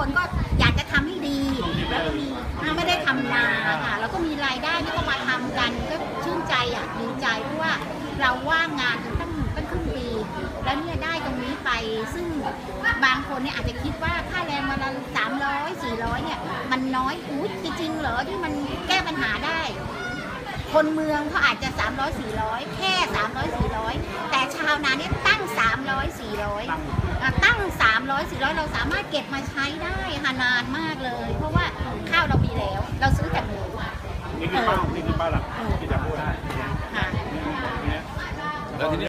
คนก็อยากจะทำให้ดีแล้วก็มีไม่ได้ทำนาค่ะแล้วก็มีรายได้ที่ก็มาทำกันก็ชื่นใจอะดีใจเพราะว่าเราว่างงานตั้งตั้งครึ่งปี แล้วเนี่ยได้ตรงนี้ไป ซึ่งบางคนเนี่ยอาจจะคิดว่าค่าแรงมันละสามร้อยสี่ร้อยเนี่ย มันน้อยอุ้ยจริงเหรอที่มันแก้ปัญหาได้ คนเมืองเขาอาจจะ 300 400 แค่ 300 400 แต่ชาวนาเนี่ยตั้ง 300 400 ตั้ง 300 400 เราสามารถเก็บมาใช้ได้ค่ะนานมากเลย เพราะว่าข้าวเรามีแล้ว เราซื้อแต่หมูนี่คือเป้านี่คือเป้าหลักที่จะพูด ค่ะเนี่ยแล้วทีนี้